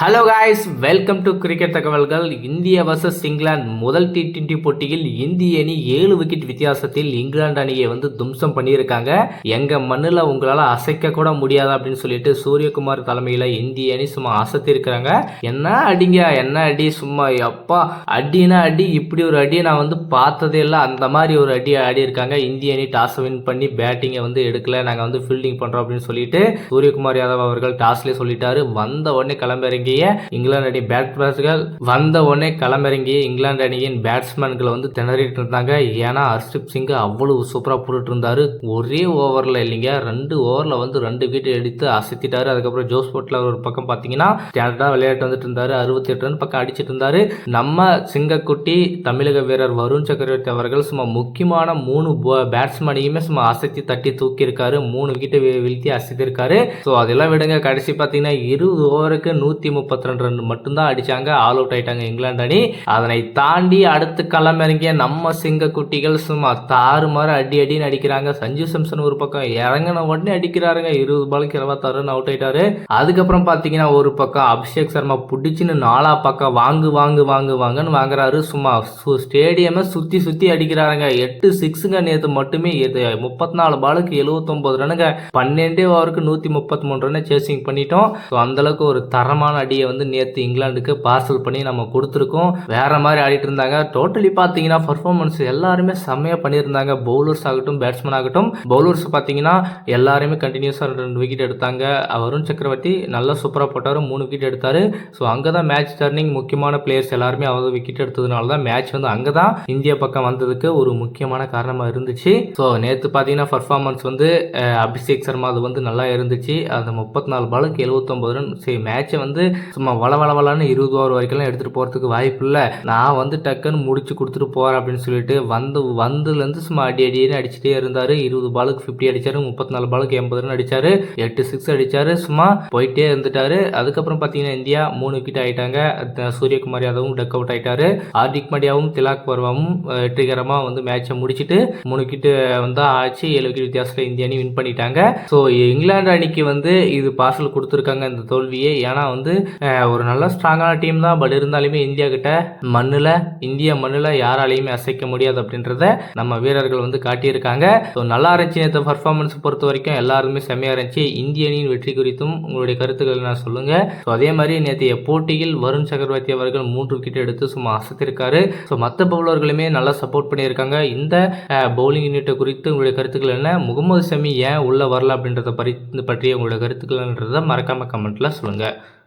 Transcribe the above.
Hello guys welcome to cricket தகவல்கள் இந்திய versus England முதல் டி டுவெண்டி போட்டியில் இந்திய அணி ஏழு விக்கெட் வித்தியாசத்தில் இங்கிலாந்து அணியை வந்து தும்சம் பண்ணியிருக்காங்க. எங்க மண்ணில் உங்களால் அசைக்க கூட முடியாது அப்படின்னு சொல்லிட்டு சூரியகுமார் தலைமையில் இந்திய அணி சும்மா அசத்திருக்கிறாங்க. என்ன அடிங்க என்ன அடி சும்மா எப்பா அடினா அடி இப்படி ஒரு அடியை நான் வந்து பார்த்ததே இல்லை. அந்த மாதிரி ஒரு அடி ஆடி இருக்காங்க இந்திய அணி டாஸ் வின் பண்ணி பேட்டிங்கை வந்து எடுக்கல. நாங்கள் வந்து ஃபீல்டிங் பண்ணுறோம் அப்படின்னு சொல்லிட்டு சூரியகுமார் யாதவ் அவர்கள் டாஸ்லேயே சொல்லிட்டாரு. வந்த உடனே கிளம்பிறங்கிய இங்கிலாந்து அணி பேட்ஸ்மேன்கள் வந்த உடனே களமிறங்கிய இங்கிலாந்து அணியின் பேட்ஸ்மேன்களை வந்து திணறிட்டு இருந்தாங்க. ஏன்னா ஹர்ஷிப் சிங் அவ்வளவு சூப்பராக போட்டுட்டு இருந்தாரு. ஒரே ஓவரில் இல்லைங்க. ரெண்டு ஓவரில் வந்து ரெண்டு விக்கெட் எடுத்து அசத்திட்டாரு. அதுக்கப்புறம் ஜோஸ் போட்டில் ஒரு பக்கம் பார்த்தீங்கன்னா ஸ்டாண்டர்டாக விளையாட்டு வந்துட்டு இருந்தாரு. அறுபத்தி எட்டு ரன் பக்கம் அடிச்சிட்டு இருந்தாரு. நம்ம சிங்கக்குட்டி தமிழக வீரர் வருண் சக்கரவர்த்தி அவர்கள் சும்மா முக்கியமான மூணு பேட்ஸ்மேனையுமே சும்மா அசத்தி தட்டி தூக்கியிருக்காரு. மூணு வீட்டை வீழ்த்தி அசத்திருக்காரு ஸோ அதெல்லாம் விடுங்க. கடைசி பார்த்தீங்கன்னா இருபது ஓவருக்கு நூற்றி முப்பத்தி ரெண்டு ரன் மட்டும்தான் அடிச்சாங்க. ஆல் அவுட் ஆயிட்டாங்க இங்கிலாந்து அணி. அதனை தாண்டி அடுத்து களமிறங்கிய நம்ம சிங்க குட்டிகள் சும்மா தாறுமாறு அடி அடின்னு அடிக்கிறாங்க. சஞ்சு சம்சன் ஒரு பக்கம் இறங்கின உடனே அடிக்கிறாருங்க. இருபது பாலுக்கு இருபத்தாறு ரன் அவுட் ஆயிட்டாரு. அதுக்கப்புறம் பார்த்தீங்கன்னா ஒரு பக்கம் அபிஷேக் சர்மா பிடிச்சின்னு நாலா பக்கம் வாங்கு வாங்கு வாங்கு வாங்கன்னு வாங்குறாரு. சும்மா ஸ்டேடியமை சுற்றி சுற்றி அடிக்கிறாருங்க. எட்டு சிக்ஸுங்க நேற்று மட்டுமே முப்பத்தி நாலு பாலுக்கு எழுபத்தொம்பது ரனுங்க பன்னெண்டே ஓவருக்கு நூற்றி முப்பத்தி மூணு ரன்னை சேசிங் பண்ணிட்டோம். ஸோ அந்தளவுக்கு ஒரு தரமான அடியை வந்து நேற்று இங்கிலாந்துக்கு பார்சல் பண்ணி நம்ம கொடுத்துருக்கோம். வேற மாதிரி ஆடிட்டு இருந்தாங்க. டோட்டலி பார்த்தீங்கன்னா பர்ஃபார்மன்ஸ் எல்லாருமே செம்மையாக பண்ணியிருந்தாங்க. பவுலர்ஸ் ஆகட்டும் பேட்ஸ்மேன் ஆகட்டும். பவுலர்ஸ் பார்த்தீங்கன்னா எல்லாருமே கண்டினியூஸாக ரெண்டு விக்கெட் எடுத்தாங்க. வருண் சக்கரவர்த்தி நல்லா சூப்பராக போட்டார். மூணு விக்கெட் எடுத்தார். ஸோ அங்கே தான் மேட்ச் டர்னிங் முக்கியமான பிளேயர்ஸ் எல்லாருமே அவர் விக்கெட் எடுத்ததுனால தான் மேட்ச் வந்து அங்கே தான் இந்தியா பக்கம் வந்ததுக்கு ஒரு முக்கியமான காரணமாக இருந்துச்சு. ஸோ நேற்று பார்த்தீங்கன்னா பர்ஃபார்மன்ஸ் வந்து அபிஷேக் சர்மா அது வந்து நல்லா இருந்துச்சு. அந்த முப்பத்தி நாலு பாலுக்கு எழுபத்தொம்பது ரன் சரி மேட்சை வந்து சும்மா வள வள வளன்னு இருபது ஓவர் வரைக்கும்லாம் எடுத்துகிட்டு போகிறதுக்கு வாய்ப்பு இல்லை நான் வந்து டக்குன்னு முடிச்சு கொடுத்துட்டு போகிறேன் அப்படின்னு சொல்லிட்டு வந்து வந்துலேருந்து சும்மா அடி அடின்னு அடிச்சுட்டே இருந்தார். இருபது பாலுக்கு ஃபிஃப்டி அடித்தார் முப்பத்தி நாலு பாலுக்கு எண்பது ரன் அடித்தார் எட்டு சிக்ஸ் அடித்தார் சும்மா போயிட்டே இருந்துட்டாரு. அதுக்கப்புறம் பார்த்தீங்கன்னா இந்தியா மூணு விக்கெட் ஆகிட்டாங்க சூரியகுமார் யாதவும் டக் அவுட் ஆகிட்டார் ஹார்திக் மடியாவும் திலாக் வர்மாவும் வெற்றிகரமாக வந்து மேட்சை முடிச்சுட்டு மூணு விக்கெட் வந்து ஆச்சு. ஏழு விக்கெட் வித்தியாசத்தில் இந்திய அணி வின் பண்ணிட்டாங்க. ஸோ இங்கிலாந்து அணிக்கு வந்து இது பார்சல் கொடுத்துருக்காங்க இந்த தோல்வியை. ஏன்னா வந்து ஒரு நல்ல ஸ்ட்ராங்கான டீம் தான். பட் இருந்தாலுமே இந்தியா கிட்ட மண்ணில் இந்திய மண்ணில் யாராலையுமே அசைக்க முடியாது அப்படின்றத நம்ம வீரர்கள் வந்து காட்டியிருக்காங்க. ஸோ நல்லா இருந்துச்சு நேற்று பர்ஃபார்மன்ஸ் பொறுத்த வரைக்கும். எல்லாருமே செம்மையாக இருந்துச்சு. இந்திய அணியின் வெற்றி குறித்தும் உங்களுடைய கருத்துக்கள் நான் சொல்லுங்கள் ஸோ அதே மாதிரி நேற்றைய போட்டியில் வருண் சக்கரவர்த்தி அவர்கள் மூன்று விக்கெட் எடுத்து சும்மா அசத்திருக்காரு. ஸோ மற்ற பவுலர்களுமே நல்லா சப்போர்ட் பண்ணியிருக்காங்க. இந்த பவுலிங் யூனிட்டை குறித்து உங்களுடைய கருத்துக்கள் என்ன? முகமது ஷமி ஏன் உள்ளே வரல அப்படின்றத பற்றி பற்றிய உங்களுடைய கருத்துக்கள்ன்றதை மறக்காமல் கமெண்ட்டில் சொல்லுங்கள்